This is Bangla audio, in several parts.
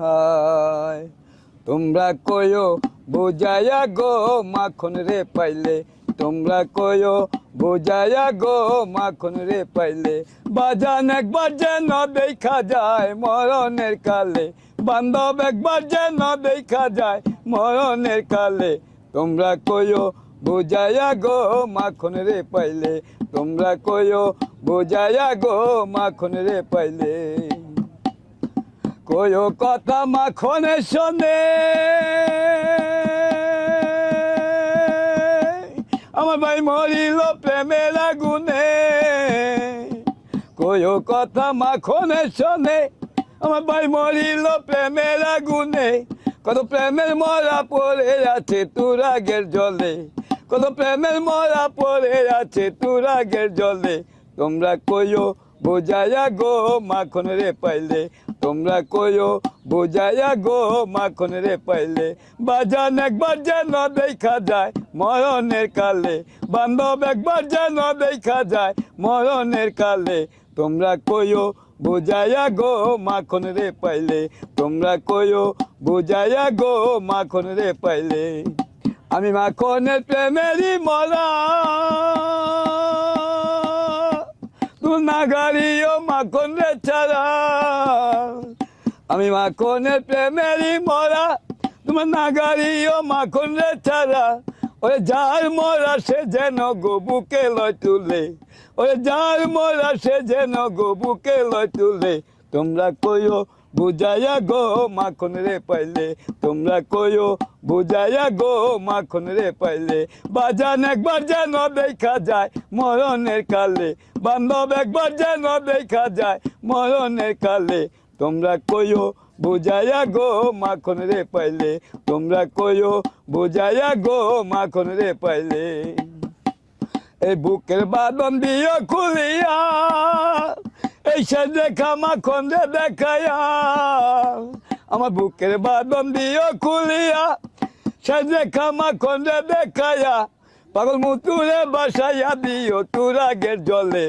হায়, তোমরা কয়ো বুঝায়া গো মাখন রে পাইলে, তোমরা কয়ো বুঝায়া গো মাখন রে পাইলে। বাজান একবার যেন দেখা যায় মরণের কালে, বান্ধব একবার যেন দেখা যায় মরণের কালে। তোমরা কয়ো বুঝায়া গো মাখন রে পাইলে, তোমরা কয়ো বুঝায়া গো মাখন রে পাইলে। কয়ো কথা মাখনে শোনে। আমার ভাই মরিল প্রেমের আগুনে। কয়ো কথা মাখনে শোনে। আমার ভাই মরিল প্রেমের আগুনে। কত প্রেমের মরা পড়ে আছে তুরাগের জলে। কত প্রেমের মরা পড়ে আছে তুরাগের জলে। তোমরা কয়ো বোঝায়া গো মাখন রে পাইলে। তোমরা কয়ো বোঝায়া গো মাখন রে পাইলে। বাজান একবার যেন দেখা যায়, মরণের কালে। বান্ধব একবার যেন দেখা যায়, মরণের কালে। তোমরা কয়ো বুঝায়া গো মাখন রে পাইলে। তোমরা কয়ো বুঝায়া গো মাখন রে পাইলে। আমি মাখনের প্রেমেরই মরা। তু নাগারিও মাখন রে ছাড়া। আমি মাখনের প্রেমেরই মরা, তোমার নাগারিও মাখন রে ছাড়া। ওরে যার মরা সে যেন গবুকে লয় তুলে, ওরে যার মরা সে যেন গবুকে লয় তুলে। তোমরা কইও বুঝাইয়া গো মাখন রে পাইলে, তোমরা কইও বুঝাইয়া গো মাখন রে পাইলে। বাজান একবার যেন দেখা যায় মরণের কালে, বান্ধব একবার যেন দেখা যায় মরণের কালে। তোমরা কইও বুঝাইয়া গো মাখন রে পাইলে। তোমরা কইও বুঝাইয়া গো মাখন রে পাইলে। এই বুকের বাদন দিও খুলিয়া, এই দেখা মাখন রে দেখায়া আমার বুকের বাদন দিও খুলিয়া, সে দেখা মাখন রে দেখায়া পাগল মুতুরে বাসাইয়া দিও তুরাগের জলে।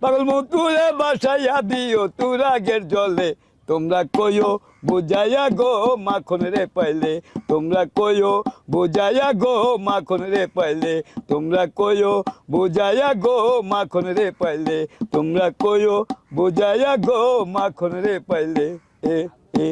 পাগল মুতুরে বাসাইয়া দিও তুরাগের জলে। তোমরা কইও, বুঝাইয়া গো মাখন রে পাইলে। তোমরা কইও, বুঝাইয়া গো মাখন রে পাইলে। তোমরা কইও, বুঝাইয়া গো মাখন রে পাইলে। তোমরা কইও, বুঝাইয়া গো মাখন রে পাইলে। এ এ।